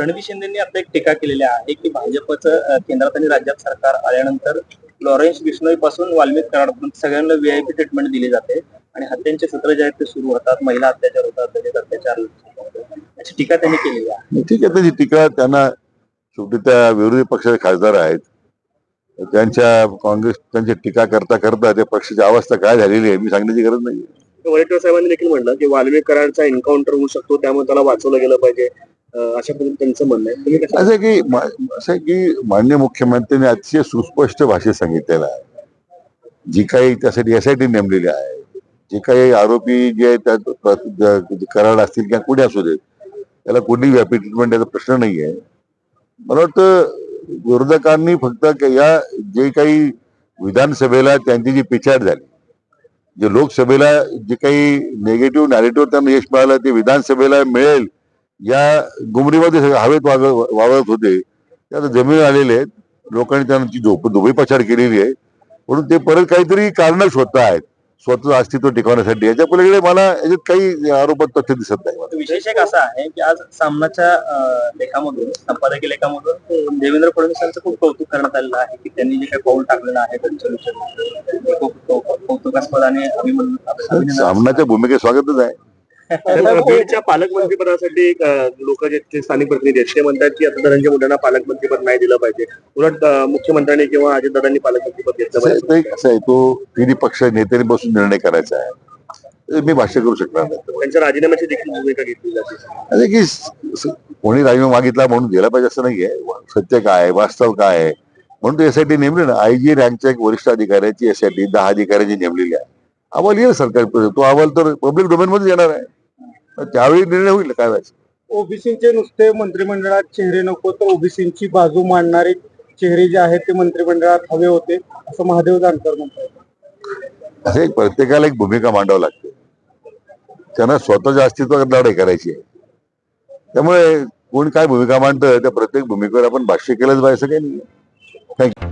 प्रणिती शिंदेनी आता एक टीका केलेली आहे की भाजपचं केंद्रात आणि राज्यात सरकार आल्यानंतर लॉरेन्स बिश्नोई पासून वाल्मिक कराडपर्यंत सगळ्यांना व्हीआयपी ट्रीटमेंट दिली जाते आणि हत्यांचे सत्र जे आहेत ते सुरू होतात महिला अत्याचार होतात दलित अत्याचार याची टीका त्यांनी केलेली आहे. ठीक आहे त्याची टीका त्यांना शेवटी त्या विरोधी पक्षाचे खासदार आहेत. त्यांच्या काँग्रेस त्यांची टीका करता करता त्या पक्षाची अवस्था काय झालेली आहे मी सांगण्याची गरज नाही वडेट्टीवार साहेबांनी देखील म्हणलं की वाल्मिक कराडचा एन्काउंटर होऊ शकतो त्यामुळे त्याला वाचवलं गेलं पाहिजे. अशा पद्धतीने त्यांचं म्हणणं आहे. तुम्ही कसं असं की मा- असं की मान्य मुख्यमंत्र्यांनी अतिशय सुस्पष्ट भाषेत सांगितलेलं आहे. जी काही त्यासाठी एसआयटी नेमलेली आहे जे काही आरोपी जे आहेत त्यात ज- कराड असतील किंवा कुणी असू देत त्याला कुठली व्यापी ट्रीटमेंट याचा प्रश्न नाही आहे मला वाटतं विरोधकांनी फक्त क- या जे काही विधानसभेला त्यांची जी पिछाड झाली जे लोकसभेला जे काही नेगेटिव्ह नॅरेटिव्ह त्यांना यश मिळालं ते विधानसभेला मिळेल या गुमरीमध्ये सगळे हवेत वाग वावरत होते. ते आता जमीन आलेले आहेत. लोकांनी त्यांची झोप पछाड केलेली आहे. म्हणून ते परत काहीतरी कारण शोधत आहेत. स्वतःचं अस्तित्व टिकवण्यासाठी. याच्या पलीकडे मला याच्यात काही आरोपात तथ्य दिसत नाही. विशेष एक असा आहे की आज सामनाच्या लेखामधून संपादकीय लेखामधून देवेंद्र फडणवीस यांचं खूप कौतुक करण्यात आलेलं आहे की त्यांनी जे काही पाऊल टाकलेलं आहे खूप कौतुकास्पद आणि सामनाच्या भूमिकेत स्वागतच आहे. बीडच्या पालकमंत्रीपदासाठी लोक जे जे स्थानिक प्रतिनिधी आहेत ते म्हणतात की आता धनंजय मुंडेंना पालकमंत्रीपद नाही दिलं पाहिजे. उलट मुख्यमंत्र्यांनी किंवा अजितदादांनी पालकमंत्रीपद घेतलं असं पाहिजे. कसं आहे तो तिन्ही पक्ष नेत्यांनी बसून निर्णय करायचा आहे. मी भाष्य करू शकणार नाही. त्यांच्या राजीनाम्याची देखील भूमिका घेतली जाते. की कोणी राजीनामा मागितला म्हणून दिला पाहिजे असं नाहीये. सत्य काय आहे वास्तव काय आहे? म्हणून तो एसआयटी नेमली ना. आयजी रँकच्या एक वरिष्ठ अधिकाऱ्याची एसआयटी दहा अधिकाऱ्यांची नेमलेली आहे. अहवाल येईल सरकार तो अहवाल तर पब्लिक डोमेन मध्ये येणार आहे. त्यावेळी निर्णय होईल काय व्हायचं ओबीसीचे नुसते मंत्रिमंडळात चेहरे नको तर ओबीसीची बाजू मांडणारे चेहरे जे आहेत ते मंत्रिमंडळात हवे होते असं महादेव जानकर म्हणतात. असं एक प्रत्येकाला एक भूमिका मांडावं लागते. त्यांना स्वतःच्या अस्तित्वात लढाई करायची आहे. त्यामुळे कोण काय भूमिका मांडतं त्या प्रत्येक भूमिकेवर आपण भाष्य केलंच पाहिजे असं काही नाही थँक्यू